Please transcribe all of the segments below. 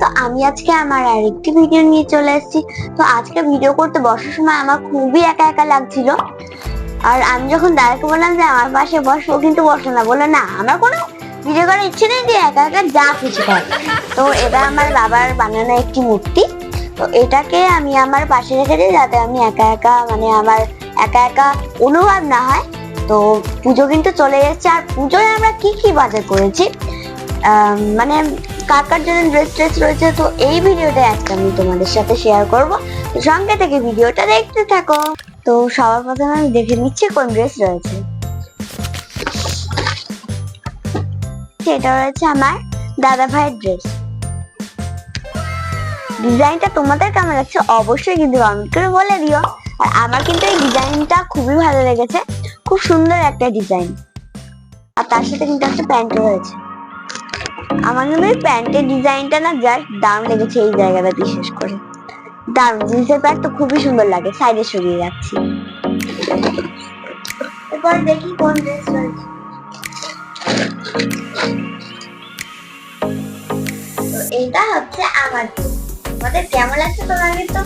তো আমি আজকে আমার আরেকটি ভিডিও নিয়ে চলে এসেছি। তো আজকে ভিডিও করতে বসার সময় আমার খুবই একা একা লাগছিল। আর আমি যখন দাদাকে বললাম যে আমার পাশে বসো কিন্তু বসে না। বলল না আমার কোনো ভিডিও করার ইচ্ছে নেই যে একা একা যা কিছু কর। তো এটা আমার বাবার বানানো একটি মূর্তি। তো এটাকে আমি আমার পাশে রেখেছি যাতে আমি একা একা মানে আমার একা একা অনুভব না হয়। তো পুজো কিন্তু চলে যাচ্ছে আর পুজোয় আমরা কি কি বাজার করেছি? আম, মানে কাকার জন্য ড্রেস ট্রেস রয়েছে, তো এই ভিডিওটা আজকে আমি তোমাদের সাথে শেয়ার করব। তো সঙ্গে থেকে ভিডিওটা দেখতে থাকো। তো সবার প্রথমে আমি দেখে নিচ্ছি কোন ড্রেস রয়েছে। সেটা রয়েছে আমার দাদা ভাইয়ের ড্রেস ডিজাইনটা তোমাদের কেমন লাগছে অবশ্যই কিন্তু কমেন্ট করে বলে দিও। আর আমার কিন্তু এই ডিজাইনটা খুবই ভালো লেগেছে। খুব সুন্দর একটা ডিজাইন। আর তার সাথে কিন্তু একটা প্যান্টও রয়েছে। আমার কিন্তু এই প্যান্টের ডিজাইনটা না জাস্ট দারুণ লেগেছে এই জায়গাটা বিশেষ করে। দারুণ, জিন্সের প্যান্ট তো খুবই সুন্দর লাগে সাইডে সরিয়ে রাখছি। এরপর দেখি কোন ড্রেস রয়েছে। তো হচ্ছে আমার তোমাদের কেমন লাগছে তোমরা কিন্তু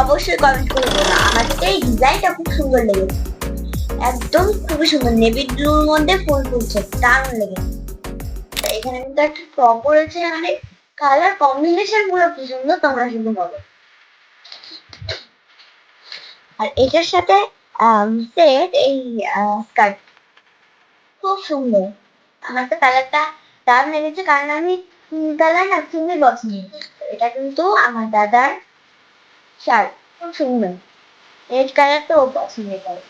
অবশ্যই কমেন্ট করে বলো। আমার তো এই ডিজাইনটা খুব সুন্দর লেগেছে। একদম খুবই সুন্দর, নেভি ব্লুর মধ্যে ফুল ফুলছে দারুণ লেগেছে। তো এখানে কিন্তু একটা টপ রয়েছে মানে কালার কম্বিনেশন পুরো কি সুন্দর তোমরা শুধু বলো আর এটার সাথে সেট এই স্কার্ট খুব সুন্দর। আমার তো কালারটা দারুণ লেগেছে, কারণ আমি কালার না খুবই পছন্দ এটা কিন্তু আমার দাদার শার্ট খুব সুন্দর। রেড কালারটা ও পছন্দ করে।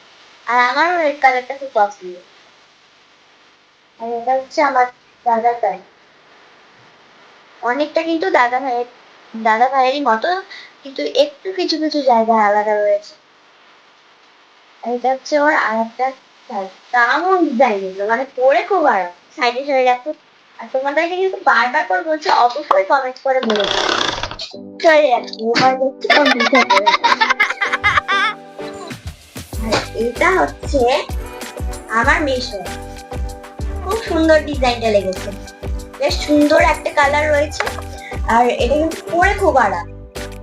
আর আমারও রেড কালারটা খুব পছন্দ। আর এটা হচ্ছে আমার প্যান্ট অনেকটা কিন্তু দাদা ভাইয়ের দাদা ভাইয়েরই মতো, কিন্তু একটু কিছু কিছু জায়গায় আলাদা রয়েছে। এটা হচ্ছে ওর আর একটা ডিজাইন মানে পরে খুব সাইডে যাচ্ছে। আর তোমাদেরকে কিন্তু বারবার করে অবশ্যই কমেন্ট করে বলে। এটা হচ্ছে আমার মিশো। খুব সুন্দর ডিজাইনটা লেগেছে। বেশ সুন্দর একটা কালার রয়েছে। আর এটা কিন্তু পরে খুব আরাম।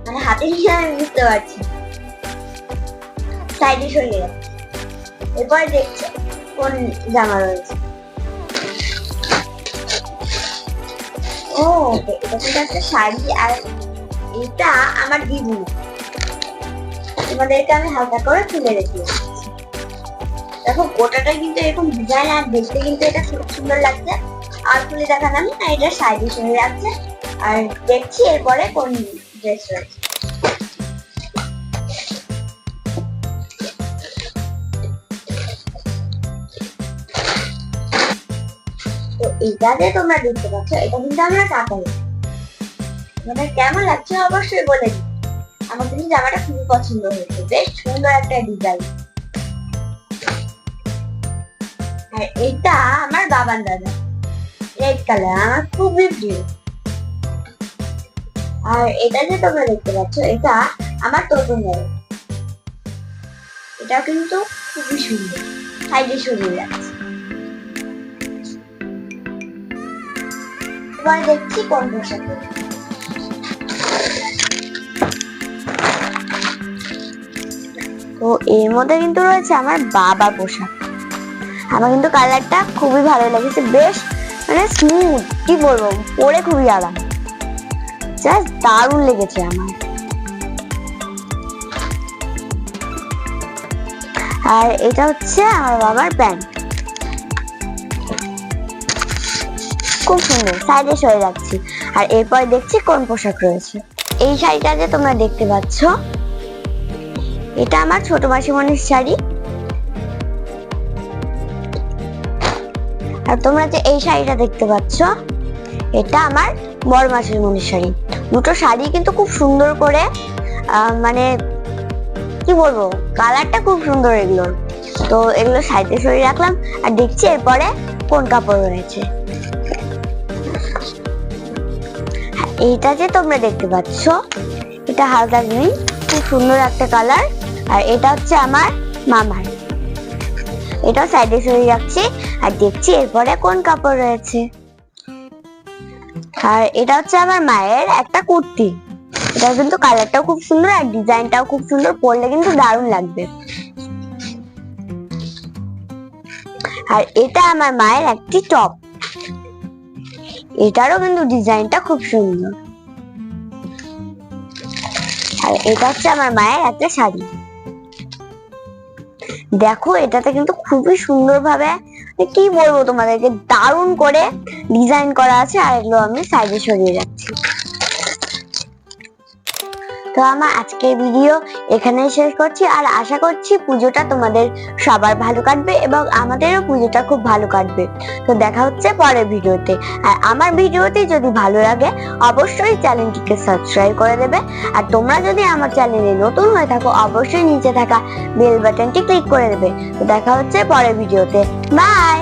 মানে হাতে নিয়ে আমি বুঝতে পারছি সাইডে সরিয়ে যাচ্ছে এরপর দেখছে কোন জামা রয়েছে। ও, এটা কিন্তু একটা শাড়ি আর এটা আমার দিদি তোমাদেরকে আমি হালকা করে তুলে রেখে দিচ্ছি। দেখো গোটাটা কিন্তু এরকম ডিজাইন আর দেখতে কিন্তু এটা খুব সুন্দর লাগছে। আর খুলে দেখালাম না এটা সাইডে সরে যাচ্ছে। আর দেখছি এরপরে কোন ড্রেস রয়েছে। তো এটা যে তোমরা দেখতে পাচ্ছ, এটা কিন্তু আমরা কাটাই তোমাদের কেমন লাগছে অবশ্যই বলে আমার কিন্তু জামাটা খুবই পছন্দ হয়েছে। বেশ সুন্দর একটা ডিজাইন আর এটা আমার বাবার দাদা। রেড কালার আমার খুবই প্রিয়। আর এটা যে তোমরা দেখতে পাচ্ছ, এটা আমার তোতন দাদা। এটা কিন্তু খুবই সুন্দর সাইডে সরিয়ে যাচ্ছে এবার দেখছি কোন পোশাক তো এর মধ্যে কিন্তু রয়েছে আমার বাবা পোশাক। আমার কিন্তু কালারটা খুবই ভালো লেগেছে, বেশ মানে স্মুথ কি বলব, পরে খুবই আরাম। জাস্ট দারুণ লেগেছে আমার। আর এটা হচ্ছে আমার বাবার প্যান্ট। খুব সুন্দর সাইডে সরে যাচ্ছি আর এরপর দেখছি কোন পোশাক রয়েছে। এই শাড়িটা যে তোমরা দেখতে পাচ্ছ, এটা আমার ছোট মাসিমণির শাড়ি। আর তোমরা যে এই শাড়িটা দেখতে পাচ্ছ, এটা আমার বড় মাসিমণির শাড়ি। দুটো শাড়ি কিন্তু খুব সুন্দর করে মানে কি বলব, কালারটা খুব সুন্দর এগুলোর। তো এগুলো সাইডে সরিয়ে রাখলাম আর দেখছি এরপরে কোন কাপড় রয়েছে। এইটা যে তোমরা দেখতে পাচ্ছ, এটা হালকা গ্রিন, খুব সুন্দর একটা কালার। আর এটা হচ্ছে আমার মামার। এটাও সাইডে সরিয়ে রাখছি আর দেখছি এরপরে কোন কাপড় রয়েছে। আর এটা হচ্ছে আমার মায়ের একটা কুর্তি। এটা কিন্তু কালারটাও খুব সুন্দর আর ডিজাইনটাও খুব সুন্দর, পরলে কিন্তু দারুণ লাগবে। আর এটা আমার মায়ের একটি টপ এটারও কিন্তু ডিজাইনটা খুব সুন্দর। আর এটা হচ্ছে আমার মায়ের একটা শাড়ি। দেখো, এটাতে কিন্তু খুবই সুন্দর ভাবে কি বলব তোমাদেরকে, দারুণ করে ডিজাইন করা আছে। আর এগুলো আমি সাইডে সরিয়ে যাচ্ছি তো আমার আজকের ভিডিও এখানেই শেষ করছি। আর আশা করছি পুজোটা তোমাদের সবার ভালো কাটবে এবং আমাদেরও পুজোটা খুব ভালো কাটবে। তো দেখা হচ্ছে পরের ভিডিওতে আর আমার ভিডিওটি যদি ভালো লাগে, অবশ্যই চ্যানেলটিকে সাবস্ক্রাইব করে দেবে। আর তোমরা যদি আমার চ্যানেলে নতুন হয়ে থাকো, অবশ্যই নিচে থাকা বেল বাটনটি ক্লিক করে দেবে। তো দেখা হচ্ছে পরের ভিডিওতে বাই